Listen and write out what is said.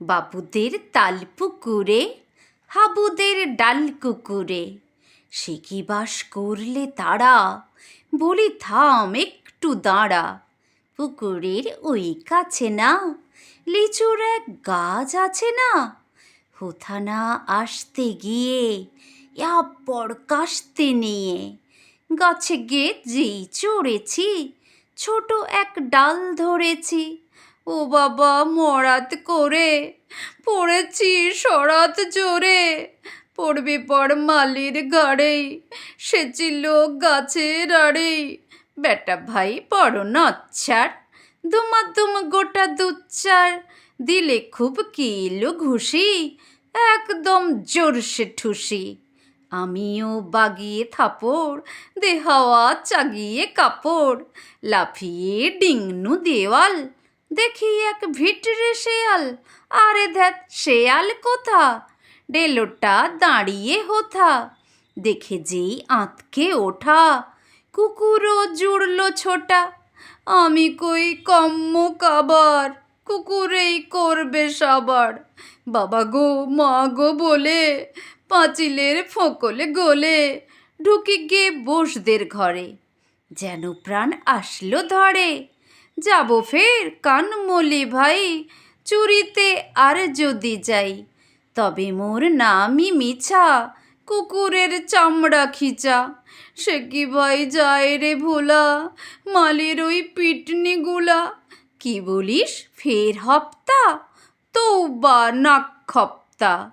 বাবুদের তাল পুকুরে, হাবুদের ডাল কুকুরে। সে কি বাস করলে তারা? বলি, থাম একটু দাঁড়া। পুকুরের ওই কাছে না, লিচুর এক গাছ আছে না? হোথানা আসতে গিয়ে ইয়াব্বর কাশতে নিয়ে। গাছে গে যেই চড়েছি, ছোট এক ডাল ধরেছি। ও বাবা, মরাত করে। পড়েছি সরাত জোরে। পড়বে পর মালির গাড়েই সে ছিল গাছের আড়েই বেটা ভাই বড় নচ্ছার। দুমাদুম গোটা দুচ্চার দিলে খুব কিলো ঘুষি, একদম জোরসে ঠুসি। আমিও বাগিয়ে থাপড় দে হাওয়া চাগিয়ে কাপড়, লাফিয়ে ডিংনু দেওয়াল। দেখি এক ভিটরে শেয়াল। আরে ধ্যাত শেয়াল কোথা? ডেলোটা দাঁড়িয়ে হোথা। দেখে যেই আঁতকে ওঠা। কুকুরও জুড়ল ছোটা। আমি কই কম্ম কাবার? কুকুরেই করবে সবার। বাবা গো, মা গো বলে, পাঁচিলের ফোকলে গোলে, ঢুকে গিয়ে বসদের ঘরে। যেন প্রাণ আসলো ধরে। যাব ফের কানমলি ভাই, চুরিতে আর যদি যাই। তবে মোর নামই মিছা, কুকুরের চামড়া খিচা। সে কি ভাই যায় রে ভোলা, মালের ওই পিটনিগুলা? কি বলিস, ফের হপ্তা? তো বা নাক খপ্তা।